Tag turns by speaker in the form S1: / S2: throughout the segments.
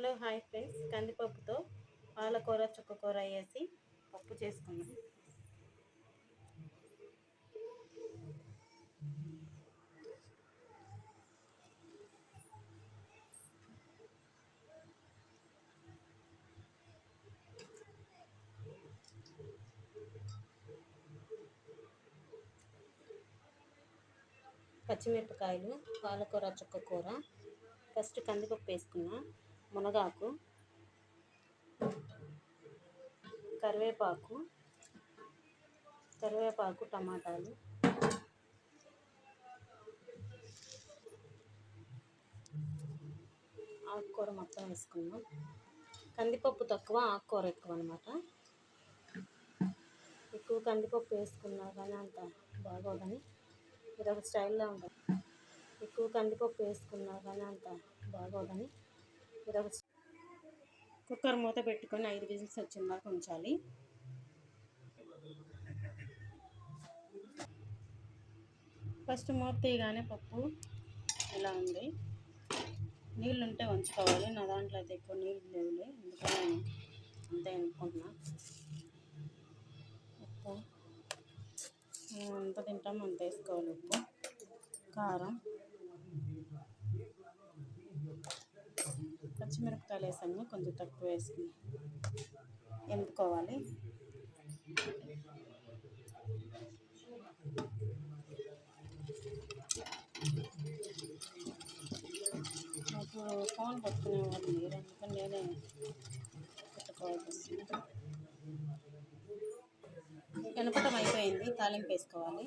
S1: Hello hi friends. కందిపప్పుతో పాలకూర చుక్కకూర వేసి పప్పు చేసుకున్నాం పచ్చిమిరపకాయలు పాలకూర చుక్కకూర. ఫస్ట్ కందిపప్పు వేసుకున్నాం మునగాకు కరివేపాకు కరివేపాకు టమాటాలు ఆకుకూర మొత్తం వేసుకున్నాం కందిపప్పు తక్కువ ఆకుకూర ఎక్కువ అనమాట ఎక్కువ కందిపప్పు వేసుకున్నా కానీ అంత బాగోదని ఇదొక ఒక స్టైల్లో ఉంటుంది ఎక్కువ కందిపప్పు వేసుకున్నా కానీ అంత బాగోదని కుక్కర్ మూత పెట్టుకొని ఐదు విజిల్స్ వచ్చిందాక ఉంచాలి. ఫస్ట్ మూత తీయగానే పప్పు ఇలా ఉంది? నీళ్ళు ఉంటే ఉంచుకోవాలి నా దాంట్లో అయితే ఎక్కువ నీళ్ళు లేవులే అందుకని అంతే అనుకుంటున్నా ఉప్పు. ఎంత తింటామో అంత వేసుకోవాలి ఉప్పు. కారం. పచ్చిమిరపకాయలు వేసాము కొంచెం తక్కువ వేసుకుని ఎంపుకోవాలి. నాకు ఫోన్ పట్టుకునే వాళ్ళు లేరు అందుకని నేనే పెట్టుకోవాల్సి వస్తుంది. అయిపోయింది తాలింపు వేసుకోవాలి.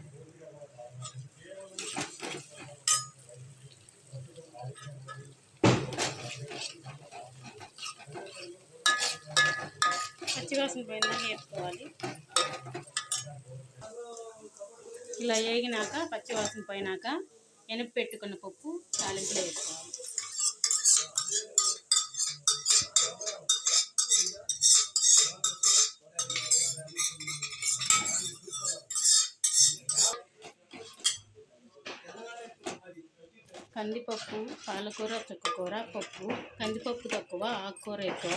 S1: పచ్చివాసన పోయినాక వేసుకోవాలి ఇలా వేగినాక పచ్చివాసన పోయినాక ఎనపి పెట్టుకున్న పప్పు తాలింపులో వేసుకోవాలి. కందిపప్పు పాలకూర చుక్కకూర పప్పు. కందిపప్పు తక్కువ ఆకుకూర ఎక్కువ.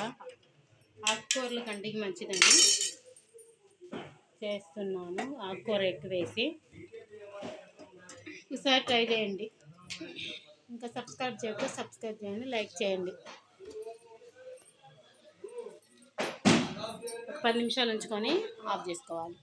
S1: ఆకుకూరలు కంటికి మంచిదని చేస్తున్నాను. ఆకుకూర ఎక్కువ వేసి. ఈసారి ట్రై చేయండి. ఇంకా సబ్స్క్రైబ్ చేయకపోతే సబ్స్క్రైబ్ చేయండి లైక్ చేయండి. పది నిమిషాలు ఉంచుకొని ఆఫ్ చేసుకోవాలి.